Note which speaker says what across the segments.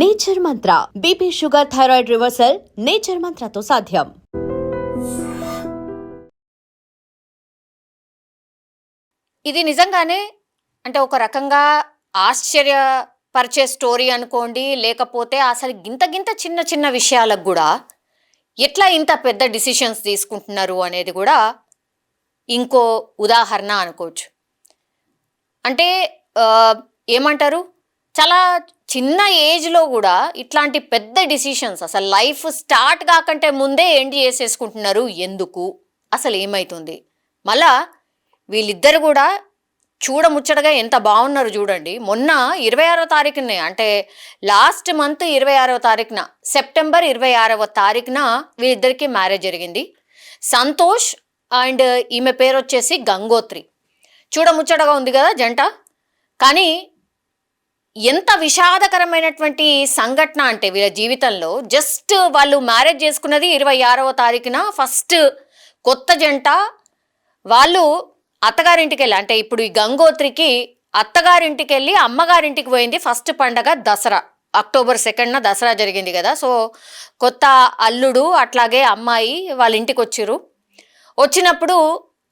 Speaker 1: Nature Mantra BP sugar thyroid reversal Nature మంత్రతో సాధ్యం.
Speaker 2: ఇది నిజంగానే అంటే ఒక రకంగా ఆశ్చర్యపరిచే స్టోరీ అనుకోండి లేకపోతే అసలు గింత గింత చిన్న చిన్న విషయాలకు కూడా ఎట్లా ఇంత పెద్ద డిసిషన్స్ తీసుకుంటున్నారు అనేది కూడా ఇంకో ఉదాహరణ అనుకోవచ్చు. అంటే ఏమంటారు? చాలా చిన్న ఏజ్లో కూడా ఇట్లాంటి పెద్ద డిసిషన్స్ అసలు లైఫ్ స్టార్ట్ కాకంటే ముందే ఎండ్ చేసేసుకుంటున్నారు. ఎందుకు? అసలు ఏమవుతుంది మళ్ళా వీళ్ళిద్దరు కూడా చూడముచ్చటగా ఎంత బాగున్నారు చూడండి. మొన్న ఇరవై ఆరో తారీఖునే అంటే లాస్ట్ మంత్ ఇరవై ఆరవ తారీఖున సెప్టెంబర్ ఇరవై ఆరవ తారీఖున వీళ్ళిద్దరికీ మ్యారేజ్ జరిగింది. సంతోష్ అండ్ ఈమె పేరు వచ్చేసి గంగోత్రి. చూడముచ్చటగా ఉంది కదా జంట? కానీ ఎంత విషాదకరమైనటువంటి సంఘటన అంటే వీళ్ళ జీవితంలో. జస్ట్ వాళ్ళు మ్యారేజ్ చేసుకున్నది ఇరవై ఆరవ తారీఖున ఫస్ట్ కొత్త జంట. వాళ్ళు అత్తగారింటికి వెళ్ళి అంటే ఇప్పుడు ఈ గంగోత్రికి అత్తగారింటికి వెళ్ళి అమ్మగారింటికి పోయింది ఫస్ట్ పండగ దసరా. అక్టోబర్ సెకండ్న దసరా జరిగింది కదా. సో కొత్త అల్లుడు అట్లాగే అమ్మాయి వాళ్ళ ఇంటికి వచ్చిర్రు వచ్చినప్పుడు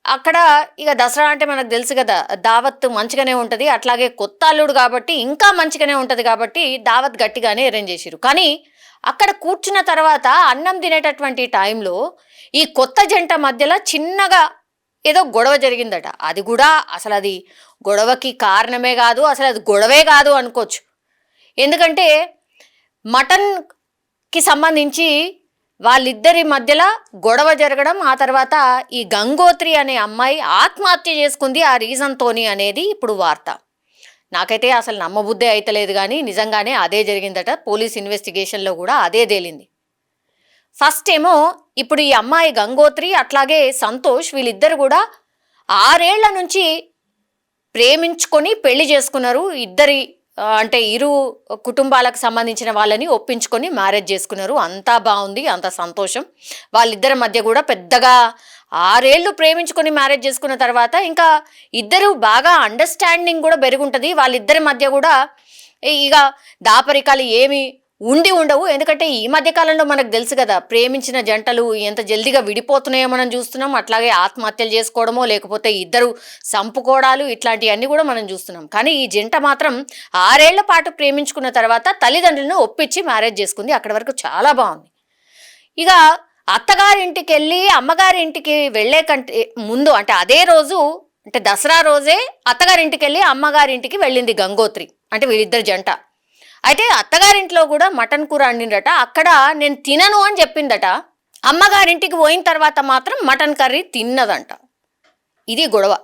Speaker 2: అక్కడ ఇక దసరా అంటే మనకు తెలుసు కదా దావత్ మంచిగానే ఉంటుంది అట్లాగే కొత్త అల్లుడు కాబట్టి ఇంకా మంచిగానే ఉంటుంది కాబట్టి దావత్ గట్టిగానే అరేంజ్ చేసిరు కానీ అక్కడ కూర్చున్న తర్వాత అన్నం తినేటటువంటి టైంలో ఈ కొత్త జంట మధ్యలో చిన్నగా ఏదో గొడవ జరిగిందట. అది కూడా అసలు అది గొడవకి కారణమే కాదు అసలు అది గొడవే కాదు అనుకోవచ్చు. ఎందుకంటే మటన్కి సంబంధించి వాళ్ళిద్దరి మధ్యలో గొడవ జరగడం ఆ తర్వాత ఈ గంగోత్రి అనే అమ్మాయి ఆత్మహత్య చేసుకుంది. ఆ రీజన్తోని అనేది ఇప్పుడు వార్త. నాకైతే అసలు నమ్మబుద్ధే అయితలేదు కానీ నిజంగానే అదే జరిగిందట. పోలీస్ ఇన్వెస్టిగేషన్లో కూడా అదే తేలింది. ఫస్ట్ ఏమో ఇప్పుడు ఈ అమ్మాయి గంగోత్రి అట్లాగే సంతోష్ వీళ్ళిద్దరు కూడా ఆరేళ్ళ నుంచి ప్రేమించుకొని పెళ్ళి చేసుకున్నారు. ఇద్దరి అంటే ఇరు కుటుంబాలకు సంబంధించిన వాళ్ళని ఒప్పించుకొని మ్యారేజ్ చేసుకున్నారు. అంతా బాగుంది అంత సంతోషం. వాళ్ళిద్దరి మధ్య కూడా పెద్దగా ఆరేళ్ళు ప్రేమించుకొని మ్యారేజ్ చేసుకున్న తర్వాత ఇంకా ఇద్దరు బాగా అండర్స్టాండింగ్ కూడా పెరుగుంటుంది. వాళ్ళిద్దరి మధ్య కూడా ఇక దాపరికాలు ఏమి ఉండి ఉండవు. ఎందుకంటే ఈ మధ్య కాలంలో మనకు తెలుసు కదా ప్రేమించిన జంటలు ఎంత జల్దిగా విడిపోతున్నాయో మనం చూస్తున్నాం. అట్లాగే ఆత్మహత్యలు చేసుకోవడమో లేకపోతే ఇద్దరు సంపుకోవడాలు ఇట్లాంటివన్నీ కూడా మనం చూస్తున్నాం. కానీ ఈ జంట మాత్రం ఆరేళ్ళ పాటు ప్రేమించుకున్న తర్వాత తల్లిదండ్రులను ఒప్పించి మ్యారేజ్ చేసుకుంది. అక్కడి వరకు చాలా బాగుంది. ఇక అత్తగారింటికి వెళ్ళి అమ్మగారింటికి వెళ్ళే కంటే ముందు అంటే అదే రోజు అంటే దసరా రోజే అత్తగారింటికి వెళ్ళి అమ్మగారింటికి వెళ్ళింది గంగోత్రి. అంటే వీళ్ళిద్దరు జంట. అయితే అత్తగారింట్లో కూడా మటన్ కూర వండిండట అక్కడ నేను తినను అని చెప్పిందట. అమ్మగారింటికి పోయిన తర్వాత మాత్రం మటన్ కర్రీ తిన్నదంట. ఇది గొడవ.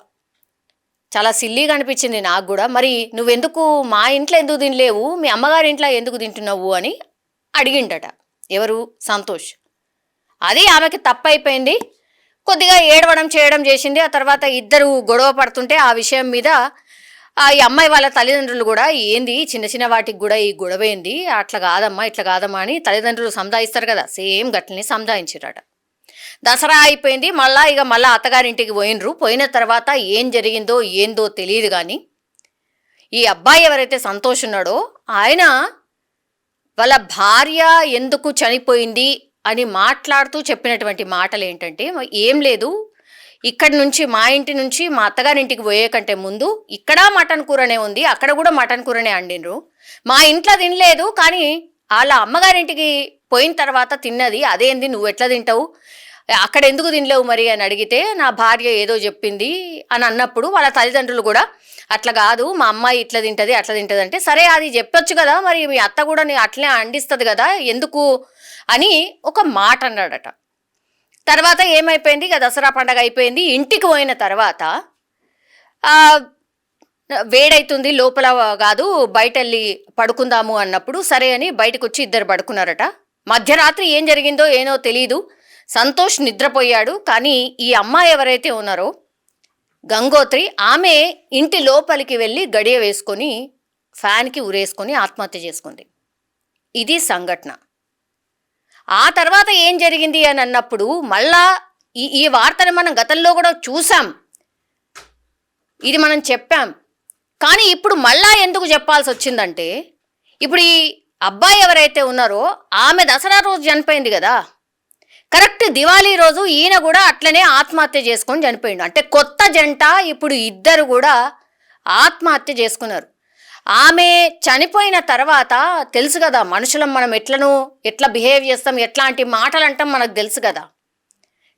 Speaker 2: చాలా సిల్లీగా అనిపించింది నాకు కూడా. మరి నువ్వెందుకు మా ఇంట్లో ఎందుకు తినలేవు? మీ అమ్మగారి ఇంట్లో ఎందుకు తింటున్నావు అని అడిగిండట ఎవరు? సంతోష్. అది ఆమెకి తప్పైపోయింది. కొద్దిగా ఏడవడం చేయడం చేసింది. ఆ తర్వాత ఇద్దరు గొడవ పడుతుంటే ఆ విషయం మీద ఈ అమ్మాయి వాళ్ళ తల్లిదండ్రులు కూడా ఏంది చిన్న చిన్న వాటికి కూడా ఈ గొడవ ఏంది అట్లా కాదమ్మా ఇట్లా కాదమ్మా అని తల్లిదండ్రులు సంధాయిస్తారు కదా సేమ్ గట్లని సంధాయించారట దసరా అయిపోయింది మళ్ళా ఇక మళ్ళా అత్తగారింటికి పోయినరు పోయిన తర్వాత ఏం జరిగిందో ఏందో తెలియదు కానీ ఈ అబ్బాయి ఎవరైతే సంతోష్ ఉన్నాడో ఆయన వాళ్ళ భార్య ఎందుకు చనిపోయింది అని మాట్లాడుతూ చెప్పినటువంటి మాటలు ఏంటంటే ఏం లేదు ఇక్కడి నుంచి మా ఇంటి నుంచి మా అత్తగారింటికి పోయే కంటే ముందు ఇక్కడ మటన్ కూరనే ఉంది అక్కడ కూడా మటన్ కూరనే వండినరు. మా ఇంట్లో తినలేదు కానీ వాళ్ళ అమ్మగారింటికి పోయిన తర్వాత తిన్నది అదేంది నువ్వు ఎట్లా తింటావు? అక్కడ ఎందుకు తినలేవు మరి అని అడిగితే నా భార్య ఏదో చెప్పింది అని అన్నప్పుడు వాళ్ళ తల్లిదండ్రులు కూడా అట్లా కాదు మా అమ్మాయి ఇట్లా తింటది అట్లా తింటది అంటే సరే అది చెప్పొచ్చు కదా మరి మీ అత్త కూడా నీ అట్లే అండిస్తుంది కదా ఎందుకు? అని ఒక మాట అన్నాడట. తర్వాత ఏమైపోయింది? ఇక దసరా పండగ అయిపోయింది. ఇంటికి పోయిన తర్వాత వేడైతుంది లోపల కాదు బయట వెళ్ళి పడుకుందాము అన్నప్పుడు సరే అని బయటకు వచ్చి ఇద్దరు పడుకున్నారట. మధ్యరాత్రి ఏం జరిగిందో ఏనో తెలియదు సంతోష్ నిద్రపోయాడు. కానీ ఈ అమ్మాయి ఎవరైతే ఉన్నారో గంగోత్రి ఆమె ఇంటి లోపలికి వెళ్ళి గడియ వేసుకొని ఫ్యాన్కి ఉరేసుకొని ఆత్మహత్య చేసుకుంది. ఇది సంఘటన. ఆ తర్వాత ఏం జరిగింది అని అన్నప్పుడు మళ్ళా ఈ ఈ వార్తను మనం గతంలో కూడా చూసాం. ఇది మనం చెప్పాం. కానీ ఇప్పుడు మళ్ళా ఎందుకు చెప్పాల్సి వచ్చిందంటే ఇప్పుడు ఈ అబ్బాయి ఎవరైతే ఉన్నారో ఆమె దసరా రోజు చనిపోయింది కదా. కరెక్ట్ దివాళీ రోజు ఈయన కూడా అట్లనే ఆత్మహత్య చేసుకొని చనిపోయిండు. అంటే కొత్త జంట ఇప్పుడు ఇద్దరు కూడా ఆత్మహత్య చేసుకున్నారు. ఆమె చనిపోయిన తర్వాత తెలుసు కదా మనుషులం మనం ఎట్లను ఎట్లా బిహేవ్ చేస్తాం ఎట్లాంటి మాటలు అంటాం మనకు తెలుసు కదా.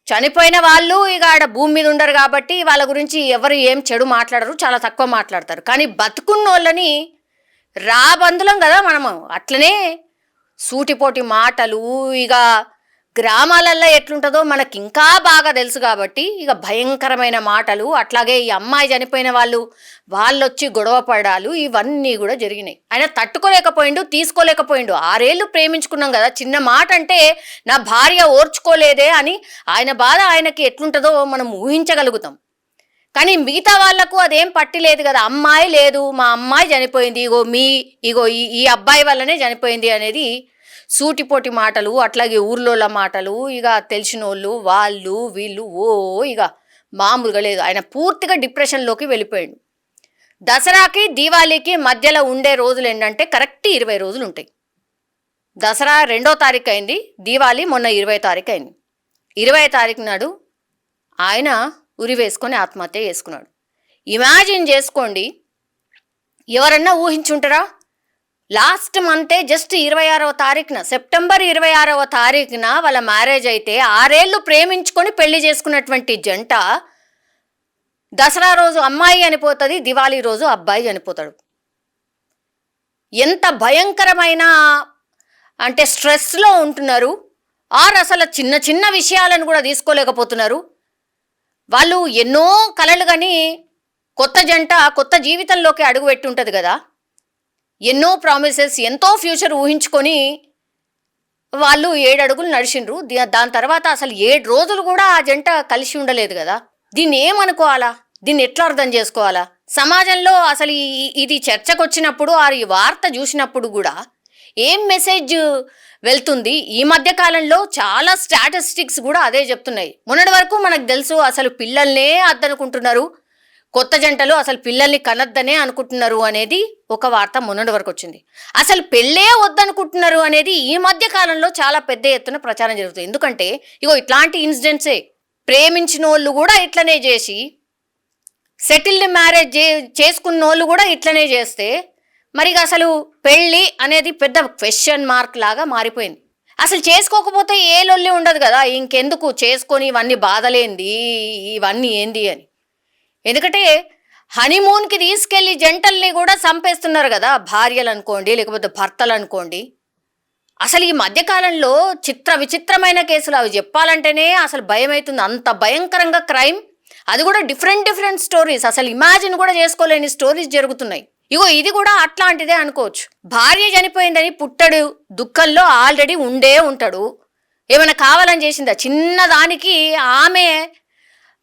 Speaker 2: చనిపోయిన వాళ్ళు ఇక ఆడ భూమి మీద ఉండరు కాబట్టి వాళ్ళ గురించి ఎవరు ఏం చెడు మాట్లాడరు చాలా తక్కువ మాట్లాడతారు. కానీ బతుకున్న వాళ్ళని రాబందులం కదా మనము. అట్లనే సూటిపోటి మాటలు ఇక గ్రామాలల్లో ఎట్లుంటుందో మనకి ఇంకా బాగా తెలుసు కాబట్టి ఇక భయంకరమైన మాటలు అట్లాగే ఈ అమ్మాయి చనిపోయిన వాళ్ళు వాళ్ళు వచ్చి గొడవ పడాలు ఇవన్నీ కూడా జరిగినాయి. ఆయన తట్టుకోలేకపోయిండు తీసుకోలేకపోయిండు. ఆరేళ్ళు ప్రేమించుకున్నాం కదా చిన్న మాట అంటే నా భార్య ఓర్చుకోలేదే అని ఆయన బాధ ఆయనకి ఎట్లుంటుందో మనం ఊహించగలుగుతాం. కానీ మిగతా వాళ్ళకు అదేం పట్టిలేదు కదా అమ్మాయి లేదు మా అమ్మాయి చనిపోయింది ఇగో మీ ఇగో ఈ ఈ అబ్బాయి వల్లనే చనిపోయింది అనేది సూటిపోటి మాటలు అట్లాగే ఊర్లోళ్ళ మాటలు ఇక తెలిసిన వాళ్ళు వాళ్ళు వీళ్ళు ఓ ఇక మామూలుగా లేదు. ఆయన పూర్తిగా డిప్రెషన్లోకి వెళ్ళిపోయాడు. దసరాకి దీవాళీకి మధ్యలో ఉండే రోజులు ఏంటంటే కరెక్ట్ ఇరవై రోజులు ఉంటాయి. దసరా రెండో తారీఖు అయింది దీవాళీ మొన్న ఇరవై తారీఖు అయింది. ఇరవై తారీఖు నాడు ఆయన ఉరి వేసుకొని ఆత్మహత్య చేసుకున్నాడు. ఇమాజిన్ చేసుకోండి ఎవరన్నా ఊహించుంటారా? లాస్ట్ మంతే జస్ట్ ఇరవై ఆరవ తారీఖున సెప్టెంబర్ ఇరవై ఆరవ తారీఖున వాళ్ళ మ్యారేజ్ అయితే ఆరేళ్ళు ప్రేమించుకొని పెళ్ళి చేసుకున్నటువంటి జంట దసరా రోజు అమ్మాయి అనిపోతుంది దివాళీ రోజు అబ్బాయి చనిపోతాడు. ఎంత భయంకరమైన అంటే స్ట్రెస్లో ఉంటున్నారు. ఆర్ అసలు చిన్న చిన్న విషయాలను కూడా తీసుకోలేకపోతున్నారు. వాళ్ళు ఎన్నో కలలు కానీ కొత్త జంట కొత్త జీవితంలోకి అడుగు పెట్టి ఉంటుంది కదా. ఎన్నో ప్రామిసెస్ ఎంతో ఫ్యూచర్ ఊహించుకొని వాళ్ళు ఏడు అడుగులు నడిచిండ్రు. దాని తర్వాత అసలు ఏడు రోజులు కూడా ఆ జంట కలిసి ఉండలేదు కదా. దీన్ని ఏమనుకోవాలా? దీన్ని ఎట్లా అర్థం చేసుకోవాలా? సమాజంలో అసలు ఈ- ఇది చర్చకు వచ్చినప్పుడు ఆ ఈ వార్త చూసినప్పుడు కూడా ఏం మెసేజ్ వెళ్తుంది? ఈ మధ్య కాలంలో చాలా స్టాటిస్టిక్స్ కూడా అదే చెప్తున్నాయి. మొన్నటి వరకు మనకు తెలుసు అసలు పిల్లల్నే అద్దనుకుంటున్నారు. కొత్త జంటలు అసలు పిల్లల్ని కనద్దనే అనుకుంటున్నారు అనేది ఒక వార్త మొన్నటి వరకు వచ్చింది. అసలు పెళ్ళే వద్దనుకుంటున్నారు అనేది ఈ మధ్య కాలంలో చాలా పెద్ద ఎత్తున ప్రచారం జరుగుతుంది. ఎందుకంటే ఇగో ఇట్లాంటి ఇన్సిడెంట్సే ప్రేమించిన వాళ్ళు కూడా ఇట్లనే చేసి సెటిల్డ్ మ్యారేజ్ చే చేసుకున్న వాళ్ళు కూడా ఇట్లనే చేస్తే మరి ఇక అసలు పెళ్ళి అనేది పెద్ద క్వశ్చన్ మార్క్ లాగా మారిపోయింది. అసలు చేసుకోకపోతే ఏ లొల్లి ఉండదు కదా. ఇంకెందుకు చేసుకొని ఇవన్నీ బాధలేంది ఇవన్నీ ఏంది అని. ఎందుకంటే హనీమూన్కి తీసుకెళ్ళి జంటల్ని కూడా చంపేస్తున్నారు కదా భార్యలు అనుకోండి లేకపోతే భర్తలు అనుకోండి అసలు ఈ మధ్యకాలంలో చిత్ర విచిత్రమైన కేసులు. అవి చెప్పాలంటేనే అసలు భయం అవుతుంది అంత భయంకరంగా క్రైమ్. అది కూడా డిఫరెంట్ డిఫరెంట్ స్టోరీస్. అసలు ఇమాజిన్ కూడా చేసుకోలేని స్టోరీస్ జరుగుతున్నాయి. ఇగో ఇది కూడా అట్లాంటిదే అనుకోవచ్చు. భార్య చనిపోయిందని పుట్టడు దుఃఖంలో ఆల్రెడీ ఉండే ఉంటాడు. ఏమైనా కావాలని చేసిందా? చిన్నదానికి ఆమె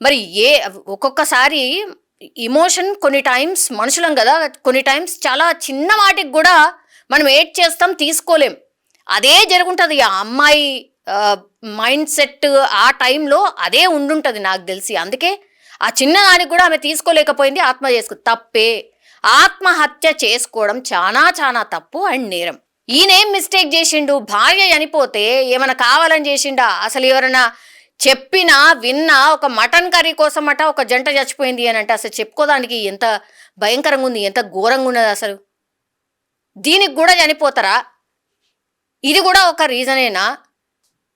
Speaker 2: మరి ఏ ఒక్కొక్కసారి ఇమోషన్ కొన్ని టైమ్స్ మనుషులం కదా కొన్ని టైమ్స్ చాలా చిన్న వాటికి కూడా మనం ఏడ్ చేస్తాం తీసుకోలేం. అదే జరుగుంటుంది. ఆ అమ్మాయి మైండ్ సెట్ ఆ టైంలో అదే ఉండుంటుంది నాకు తెలిసి. అందుకే ఆ చిన్నదానికి కూడా ఆమె తీసుకోలేకపోయింది ఆత్మ చేసుకు తప్పే. ఆత్మహత్య చేసుకోవడం చాలా చాలా తప్పు అండ్ నేరం. ఈయనేం మిస్టేక్ చేసిండు? భార్య చనిపోతే ఏమైనా కావాలని చేసిండా? అసలు ఎవరైనా చెప్పినా విన్నా ఒక మటన్ కర్రీ కోసం అట ఒక జంట చచ్చిపోయింది అని అంటే అసలు చెప్పుకోదానికి ఎంత భయంకరంగా ఉంది ఎంత ఘోరంగా ఉన్నది అసలు. దీనికి కూడా చనిపోతారా? ఇది కూడా ఒక రీజనేనా?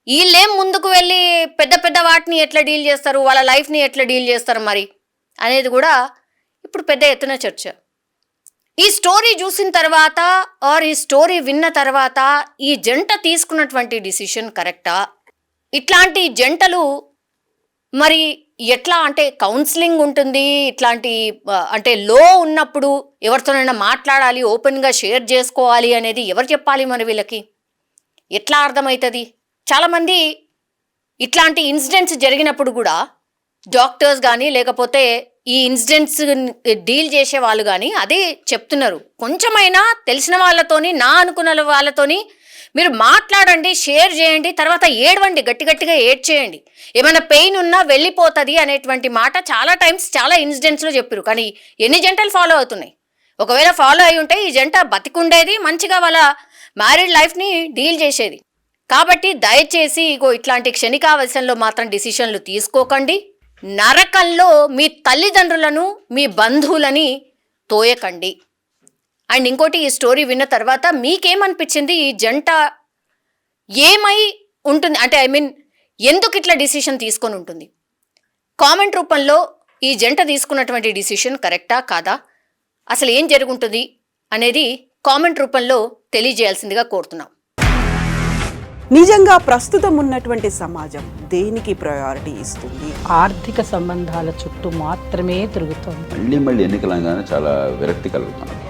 Speaker 2: వీళ్ళేం ముందుకు వెళ్ళి పెద్ద పెద్ద వాటిని ఎట్లా డీల్ చేస్తారు వాళ్ళ లైఫ్ని ఎట్లా డీల్ చేస్తారు మరి అనేది కూడా ఇప్పుడు పెద్ద ఎత్తున చర్చ. ఈ స్టోరీ చూసిన తర్వాత ఆర్ ఈ స్టోరీ విన్న తర్వాత ఈ జంట తీసుకున్నటువంటి డిసిషన్ కరెక్టా? ఇట్లాంటి జంటలు మరి ఎట్లా అంటే కౌన్సిలింగ్ ఉంటుంది? ఇట్లాంటి అంటే లో ఉన్నప్పుడు ఎవరితోనైనా మాట్లాడాలి ఓపెన్గా షేర్ చేసుకోవాలి అనేది ఎవరు చెప్పాలి మరి వీళ్ళకి? ఎట్లా అర్థమవుతుంది చాలామంది ఇట్లాంటి ఇన్సిడెంట్స్ జరిగినప్పుడు కూడా డాక్టర్స్ కానీ లేకపోతే ఈ ఇన్సిడెంట్స్ డీల్ చేసే వాళ్ళు కానీ అదే చెప్తున్నారు. కొంచెమైనా తెలిసిన వాళ్ళతోని నా అనుకున్న వాళ్ళతోని మీరు మాట్లాడండి షేర్ చేయండి తర్వాత ఏడవండి గట్టి గట్టిగా ఏడ్ చేయండి ఏమైనా పెయిన్ ఉన్నా వెళ్ళిపోతుంది అనేటువంటి మాట చాలా టైమ్స్ చాలా ఇన్సిడెంట్స్లో చెప్పారు కానీ ఎన్ని జంటలు ఫాలో అవుతున్నాయి? ఒకవేళ ఫాలో అయి ఉంటే ఈ జంట బతికుండేది మంచిగా వాళ్ళ మ్యారీడ్ లైఫ్ని డీల్ చేసేది. కాబట్టి దయచేసి ఇగో ఇట్లాంటి క్షణికావశంలో మాత్రం డిసిషన్లు తీసుకోకండి. నరకంలో మీ తల్లిదండ్రులను మీ బంధువులని తోయకండి. అండ్ ఇంకోటి ఈ స్టోరీ విన్న తర్వాత మీకేమనిపించింది? ఈ జంట ఏమై ఉంటుంది? అంటే ఐ మీన్ ఎందుకు ఇట్లా డిసిషన్ తీసుకొని ఉంటుంది? కామెంట్ రూపంలో ఈ జంట తీసుకున్నటువంటి డిసిషన్ కరెక్టా కాదా? అసలు ఏం జరుగుంటుంది? అనేది కామెంట్ రూపంలో తెలియజేయాల్సిందిగా కోరుతున్నాం.
Speaker 3: నిజంగా ప్రస్తుతం ఉన్నటువంటి సమాజం దేనికి ప్రయారిటీ ఇస్తుంది?
Speaker 4: ఆర్థిక సంబంధాల చుట్టూ మాత్రమే తిరుగుతోంది.
Speaker 5: మళ్ళీ మళ్ళీ ఎన్నికలంగానే చాలా విరక్తి కలుగుతాను